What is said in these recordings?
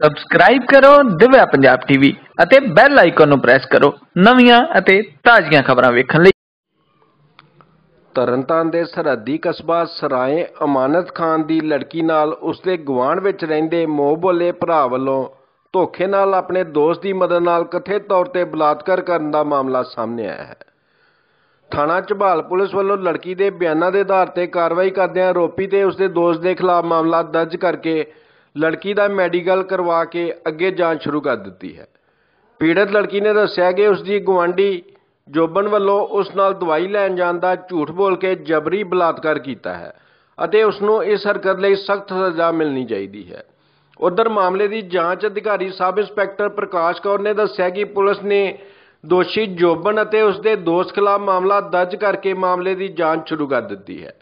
Subscribe ਕਰੋ, Divya Punjab TV ਅਤੇ bell icon ਨੂੰ ਪ੍ਰੈਸ ਕਰੋ ਨਵੀਆਂ ਅਤੇ ਤਾਜ਼ੀਆਂ ਖਬਰਾਂ ਵੇਖਣ ਲਈ। ਤਰਨਤਾਰਨ ਦੇ ਸਰਹੱਦੀ ਕਸਬਾ ਸਰਾਏ ਅਮਾਨਤ ਖਾਨ ਦੀ ਲੜਕੀ ਨਾਲ ਉਸਦੇ ਗੁਆਂਢ ਵਿੱਚ ਰਹਿੰਦੇ ਮੋਹਬੋਲੇ ਭਰਾ ਵੱਲੋਂ ਧੋਖੇ ਨਾਲ ਆਪਣੇ ਦੋਸਤ ਦੀ ਮਦਦ ਨਾਲ ਕਥਿਤ ਤੌਰ ਤੇ ਬਲਾਤਕਾਰ ਕਰਨ ਦਾ ਮਾਮਲਾ ਸਾਹਮਣੇ ਆਇਆ ਹੈ। ਥਾਣਾ ਝਬਾਲ ਪੁਲਿਸ ਵੱਲੋਂ ਲੜਕੀ ਦੇ ਬਿਆਨਾਂ ਦੇ ਆਧਾਰ ਤੇ ਕਾਰਵਾਈ ਕਰਦਿਆਂ ਆਰੋਪੀ ਤੇ ਉਸਦੇ ਦੋਸਤ ਦੇ ਖਿਲਾਫ ਮਾਮਲਾ ਦਰਜ ਕਰਕੇ ਲੜਕੀ ਦਾ ਮੈਡੀਕਲ ਕਰਵਾ ਕੇ ਅੱਗੇ ਜਾਂਚ ਸ਼ੁਰੂ ਕਰ ਦਿੱਤੀ ਹੈ। ਪੀੜਤ ਲੜਕੀ ਨੇ ਦੱਸਿਆ ਕਿ ਉਸ ਦੀ ਗੁਆਂਢੀ ਜੋਬਨ ਵੱਲੋਂ ਉਸ ਨਾਲ ਦਵਾਈ ਲੈਣ ਜਾਣ ਦਾ ਝੂਠ ਬੋਲ ਕੇ ਜਬਰੀ ਬਲਾਤਕਾਰ ਕੀਤਾ ਹੈ ਅਤੇ ਉਸ ਨੂੰ ਇਸ ਹਰਕਤ ਲਈ ਸਖਤ ਸਜ਼ਾ ਮਿਲਣੀ ਚਾਹੀਦੀ ਹੈ। ਉਧਰ ਮਾਮਲੇ ਦੀ ਜਾਂਚ ਅਧਿਕਾਰੀ ਸਬ ਇੰਸਪੈਕਟਰ ਪ੍ਰਕਾਸ਼ ਕੌਰ ਨੇ ਦੱਸਿਆ ਕਿ ਪੁਲਿਸ ਨੇ ਦੋਸ਼ੀ ਜੋਬਨ ਅਤੇ ਉਸ ਦੇ ਦੋਸਤ ਖਿਲਾਫ ਮਾਮਲਾ ਦਰਜ ਕਰਕੇ ਮਾਮਲੇ ਦੀ ਜਾਂਚ ਸ਼ੁਰੂ ਕਰ ਦਿੱਤੀ ਹੈ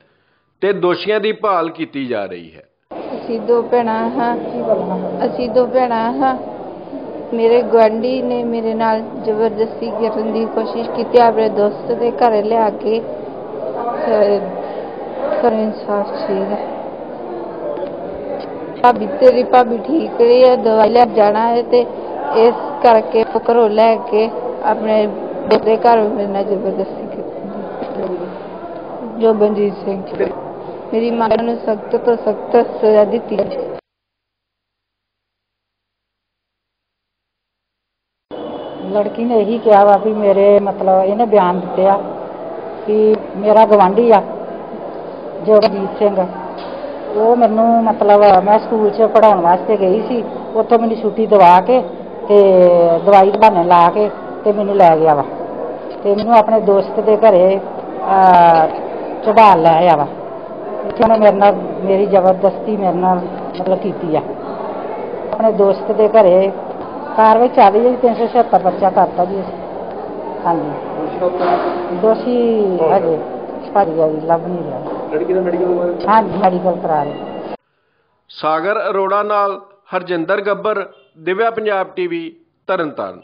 ਤੇ ਦੋਸ਼ੀਆਂ ਦੀ ਭਾਲ ਕੀਤੀ ਜਾ ਰਹੀ ਹੈ। ਅਸੀਂ ਦੋ ਭੈਣਾਂ ਹਾਂ। ਅਸੀਂ ਦੋ ਭੈਣਾਂ ਹਾਂ। ਮੇਰੇ ਗੁਆਂਢੀ ਨੇ ਮੇਰੇ ਨਾਲ ਜ਼ਬਰਦਸਤੀ ਕਰਨ ਦੀ ਕੋਸ਼ਿਸ਼ ਕੀਤੀ, ਆਪਣੇ ਦੋਸਤ ਦੇ ਘਰ ਲਿਆ ਕੇ। ਕਰ ਇਨਸਾਫ ਚਾਹੀਦਾ ਭਾਬੀ, ਤੇਰੀ ਭਾਬੀ ਠੀਕ ਰਹੀ ਹੈ, ਦਵਾਈ ਲੈ ਜਾਣਾ ਹੈ ਤੇ ਇਸ ਕਰਕੇ ਘਰੋਂ ਲੈ ਕੇ ਆਪਣੇ ਦੇ ਘਰ ਮੇਰੇ ਨਾਲ ਜ਼ਬਰਦਸਤੀ ਕੀਤੀ। ਜੋ ਬਨਜੀਤ ਸਿੰਘ। ਮੇਰੀ ਮਾਂ ਨੂੰ ਸਖਤ ਤੋਂ ਸਖਤ ਸਜ਼ਾ ਦਿੱਤੀ ਲੜਕੀ ਨੇ ਇਹੀ ਕਿਹਾ ਵਾ ਵੀ ਮੇਰੇ ਮਤਲਬ ਇਹਨੇ ਬਿਆਨ ਦਿੱਤੇ ਆ ਕਿ ਮੇਰਾ ਗਵਾਂਢੀ ਆ, ਜਗਜੀਤ ਸਿੰਘ। ਉਹ ਮੈਨੂੰ ਮਤਲਬ ਮੈਂ ਸਕੂਲ 'ਚ ਪੜਾਉਣ ਵਾਸਤੇ ਗਈ ਸੀ, ਉੱਥੋਂ ਮੈਨੂੰ ਛੁੱਟੀ ਦਵਾ ਕੇ ਤੇ ਦਵਾਈ ਬਹਾਨੇ ਲਾ ਕੇ ਤੇ ਮੈਨੂੰ ਲੈ ਗਿਆ ਵਾ। ਤੇ ਮੈਨੂੰ ਆਪਣੇ ਦੋਸਤ ਦੇ ਘਰੇ ਚੜਾਲ ਲੈ ਆਇਆ ਵਾ। ਉਹਨੇ ਮੇਰੇ ਨਾਲ ਮੇਰੀ ਜ਼ਬਰਦਸਤੀ ਮੇਰੇ ਨਾਲ ਮਤਲਬ ਕੀਤੀ ਆ। ਆਪਣੇ ਦੋਸਤ ਦੇ ਘਰੇ ਕਾਰਵਾਈ ਚੱਲ ਰਹੀ ਹੈ ਜੀ 376 ਪਰਚਾ ਕਰਤਾ ਜੀ। ਹਾਂਜੀ। ਦੋਸ਼ੀ ਹਜੇ ਗਿਆ ਜੀ ਲੱਭ ਨਹੀਂ ਰਿਹਾ। ਲੜਕੀ ਦਾ ਮੈਡੀਕਲ ਹਾਂਜੀ ਮੈਡੀਕਲ ਕਰਾ ਰਹੇ। ਸਾਗਰ ਅਰੋੜਾ ਨਾਲ ਹਰਜਿੰਦਰ ਗੱਬਰ ਦਿਵਿਆ ਪੰਜਾਬ ਟੀਵੀ ਤਰਨਤਾਰਨ।